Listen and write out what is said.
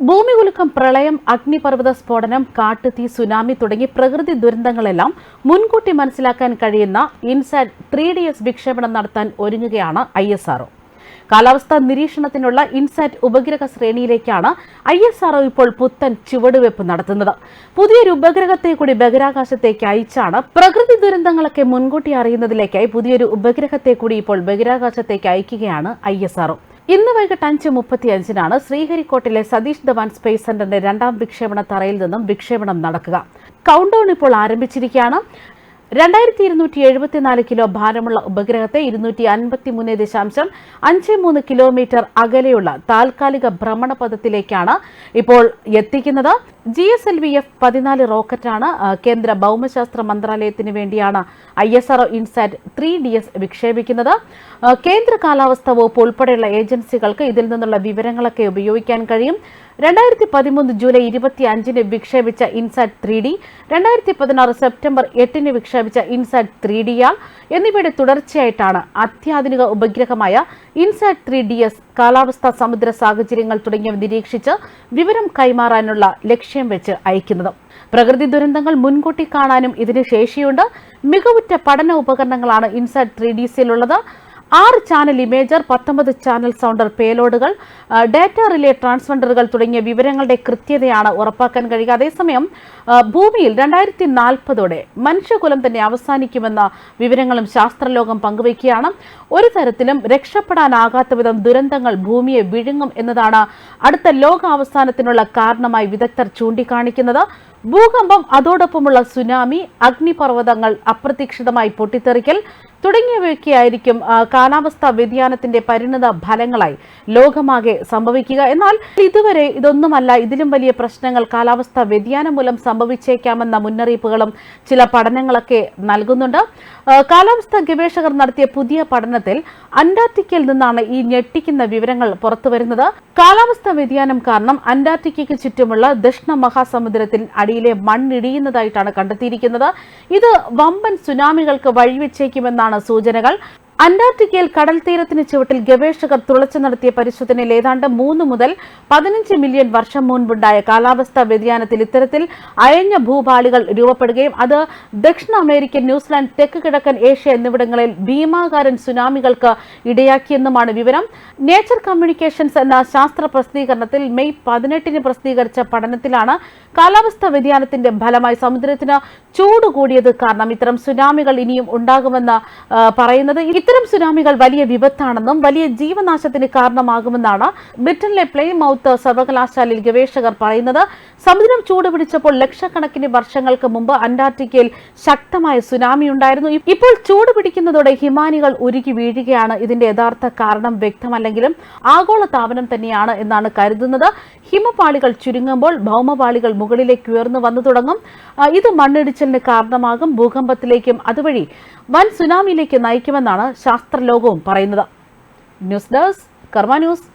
ഭൂമികുലുക്കം പ്രളയം അഗ്നിപർവത സ്ഫോടനം കാട്ടുതീ സുനാമി തുടങ്ങി പ്രകൃതി ദുരന്തങ്ങളെല്ലാം മുൻകൂട്ടി മനസ്സിലാക്കാൻ കഴിയുന്ന ഇൻസാറ്റ് ത്രീ ഡി എസ് വിക്ഷേപണം നടത്താൻ ഒരുങ്ങുകയാണ് ഐ എസ് ആർഒ കാലാവസ്ഥാ നിരീക്ഷണത്തിനുള്ള ഇൻസാറ്റ് ഉപഗ്രഹ ശ്രേണിയിലേക്കാണ് ഐ എസ് ആർഒ ഇപ്പോൾ പുത്തൻ ചുവടുവെപ്പ് നടത്തുന്നത്. പുതിയൊരു ഉപഗ്രഹത്തെ കൂടി ബഹിരാകാശത്തേക്ക് അയച്ചാണ് പ്രകൃതി ദുരന്തങ്ങളൊക്കെ മുൻകൂട്ടി അറിയുന്നതിലേക്കായി പുതിയൊരു ഉപഗ്രഹത്തെ കൂടി ഇപ്പോൾ ബഹിരാകാശത്തേക്ക് അയക്കുകയാണ് ഐ എസ് ആർഒ ഇന്ന് വൈകിട്ട് അഞ്ച് മുപ്പത്തിയഞ്ചിനാണ് ശ്രീഹരിക്കോട്ടിലെ സതീഷ് ധവാൻ സ്പേസ് സെന്ററിന്റെ രണ്ടാം വിക്ഷേപണ തറയിൽ നിന്നും വിക്ഷേപണം നടക്കുക. കൗണ്ട് ഡൗൺ ഇപ്പോൾ ആരംഭിച്ചിരിക്കുകയാണ്. രണ്ടായിരത്തി ഇരുന്നൂറ്റി എഴുപത്തിനാല് കിലോ ഭാരമുള്ള ഉപഗ്രഹത്തെ ഇരുന്നൂറ്റി അൻപത്തി മൂന്ന് ദശാംശം അഞ്ച് മൂന്ന് കിലോമീറ്റർ അകലെയുള്ള താൽക്കാലിക ഭ്രമണപഥത്തിലേക്കാണ് ഇപ്പോൾ എത്തിക്കുന്നത്. G S L V F പതിനാല് റോക്കറ്റാണ് കേന്ദ്ര ഭൗമശാസ്ത്ര മന്ത്രാലയത്തിന് വേണ്ടിയാണ് I S R O INSAT three D S വിക്ഷേപിക്കുന്നത്. കേന്ദ്ര കാലാവസ്ഥ വകുപ്പ് ഉൾപ്പെടെയുള്ള ഏജൻസികൾക്ക് ഇതിൽ നിന്നുള്ള വിവരങ്ങളൊക്കെ ഉപയോഗിക്കാൻ കഴിയും. രണ്ടായിരത്തി പതിമൂന്ന് ജൂലൈ ഇരുപത്തി അഞ്ചിന് വിക്ഷേപിച്ച ഇൻസാറ്റ് ത്രീ ഡി രണ്ടായിരത്തി പതിനാറ് സെപ്റ്റംബർ എട്ടിന് വിക്ഷേപിച്ച ഇൻസാറ്റ് ത്രീ ഡി ആർ എന്നിവയുടെ തുടർച്ചയായിട്ടാണ് അത്യാധുനിക ഉപഗ്രഹമായ ഇൻസാറ്റ് ത്രീ ഡി എസ് കാലാവസ്ഥാ സമുദ്ര സാഹചര്യങ്ങൾ തുടങ്ങിയവ നിരീക്ഷിച്ച് വിവരം കൈമാറാനുള്ള ലക്ഷ്യം വെച്ച് അയക്കുന്നത്. പ്രകൃതി ദുരന്തങ്ങൾ മുൻകൂട്ടി കാണാനും ഇതിന് ശേഷിയുണ്ട്. മികവുറ്റ പഠന ഉപകരണങ്ങളാണ് ഇൻസാറ്റ് ത്രീ ഡി സിയിലുള്ളത് ആറ് ചാനൽ ഇമേജർ പത്തൊമ്പത് ചാനൽ സൗണ്ടർ പേലോഡുകൾ ഡാറ്റ റിലേ ട്രാൻസ്ഫണ്ടറുകൾ തുടങ്ങിയ വിവരങ്ങളുടെ കൃത്യതയാണ് ഉറപ്പാക്കാൻ കഴിയുക. അതേസമയം ഭൂമിയിൽ രണ്ടായിരത്തി നാൽപ്പതോടെ മനുഷ്യകുലം തന്നെ അവസാനിക്കുമെന്ന വിവരങ്ങളും ശാസ്ത്രലോകം പങ്കുവയ്ക്കുകയാണ്. ഒരു തരത്തിലും രക്ഷപ്പെടാനാകാത്ത വിധം ദുരന്തങ്ങൾ ഭൂമിയെ വിഴുങ്ങും എന്നതാണ് അടുത്ത ലോകാവസാനത്തിനുള്ള കാരണമായി വിദഗ്ധർ ചൂണ്ടിക്കാണിക്കുന്നത്. ഭൂകമ്പം അതോടൊപ്പമുള്ള സുനാമി അഗ്നിപർവതങ്ങൾ അപ്രതീക്ഷിതമായി പൊട്ടിത്തെറിക്കൽ തുടങ്ങിയവയൊക്കെയായിരിക്കും കാലാവസ്ഥാ വ്യതിയാനത്തിന്റെ പരിണിത ഫലങ്ങളായി ലോകമാകെ സംഭവിക്കുക. എന്നാൽ ഇതുവരെ ഇതൊന്നുമല്ല ഇതിലും വലിയ പ്രശ്നങ്ങൾ കാലാവസ്ഥാ വ്യതിയാനം മൂലം സംഭവിച്ചേക്കാമെന്ന മുന്നറിയിപ്പുകളും ചില പഠനങ്ങളൊക്കെ നൽകുന്നുണ്ട്. കാലാവസ്ഥാ ഗവേഷകർ നടത്തിയ പുതിയ പഠനത്തിൽ അന്റാർട്ടിക്കയിൽ നിന്നാണ് ഈ ഞെട്ടിക്കുന്ന വിവരങ്ങൾ പുറത്തുവരുന്നത്. കാലാവസ്ഥാ വ്യതിയാനം കാരണം അന്റാർട്ടിക്കയ്ക്ക് ചുറ്റുമുള്ള ദക്ഷിണ മഹാസമുദ്രത്തിൽ അടിയിലെ മണ്ണിടിയുന്നതായിട്ടാണ് കണ്ടെത്തിയിരിക്കുന്നത്. ഇത് വമ്പൻ സുനാമികൾക്ക് വഴിവെച്ചേക്കുമെന്നാണ് സൂചനകൾ. അന്റാർട്ടിക്കയിൽ കടൽ തീരത്തിന് ചുവട്ടിൽ ഗവേഷകർ തുളച്ചു നടത്തിയ പരിശോധനയിൽ ഏതാണ്ട് മൂന്ന് മുതൽ പതിനഞ്ച് മില്യൺ വർഷം മുൻപുണ്ടായ കാലാവസ്ഥാ വ്യതിയാനത്തിൽ ഇത്തരത്തിൽ അയഞ്ഞ ഭൂപാളികൾ രൂപപ്പെടുകയും അത് ദക്ഷിണ അമേരിക്കൻ ന്യൂസിലാൻഡ് തെക്ക് കിഴക്കൻ ഏഷ്യ എന്നിവിടങ്ങളിൽ ഭീമാകാരൻ സുനാമികൾക്ക് ഇടയാക്കിയെന്നുമാണ് വിവരം. നേച്ചർ കമ്മ്യൂണിക്കേഷൻസ് എന്ന ശാസ്ത്ര പ്രസിദ്ധീകരണത്തിൽ മെയ് പതിനെട്ടിന് പ്രസിദ്ധീകരിച്ച പഠനത്തിലാണ് കാലാവസ്ഥാ വ്യതിയാനത്തിന്റെ ഫലമായി സമുദ്രത്തിന് ചൂട് കൂടിയത് കാരണം ഇത്തരം സുനാമികൾ ഇനിയും ഉണ്ടാകുമെന്ന് പറയുന്നത്. ഇത്തരം സുനാമികൾ വലിയ വിപത്താണെന്നും വലിയ ജീവനാശത്തിന് കാരണമാകുമെന്നാണ് ബ്രിട്ടനിലെ പ്ലേമൌത്ത് സർവകലാശാലയിൽ ഗവേഷകർ പറയുന്നത്. സമുദ്രം ചൂടുപിടിച്ചപ്പോൾ ലക്ഷക്കണക്കിന് വർഷങ്ങൾക്ക് മുമ്പ് അന്റാർട്ടിക്കയിൽ ശക്തമായ സുനാമി ഉണ്ടായിരുന്നു. ഇപ്പോൾ ചൂട് പിടിക്കുന്നതോടെ ഹിമാനികൾ ഉരുകി വീഴുകയാണ് ഇതിന്റെ യഥാർത്ഥ കാരണം വ്യക്തമല്ലെങ്കിലും ആഗോള താപനം തന്നെയാണ് എന്നാണ് കരുതുന്നത്. ഹിമപാളികൾ ചുരുങ്ങുമ്പോൾ ഭൗമപാളികൾ മുകളിലേക്ക് ഉയർന്നു വന്നു തുടങ്ങും. ഇത് മണ്ണിടിച്ചിലിന് കാരണമാകും. ഭൂകമ്പത്തിലേക്കും അതുവഴി വൻ സുനാമിയിലേക്ക് നയിക്കുമെന്നാണ് ശാസ്ത്രലോകവും പറയുന്നത്. News desk Karma news.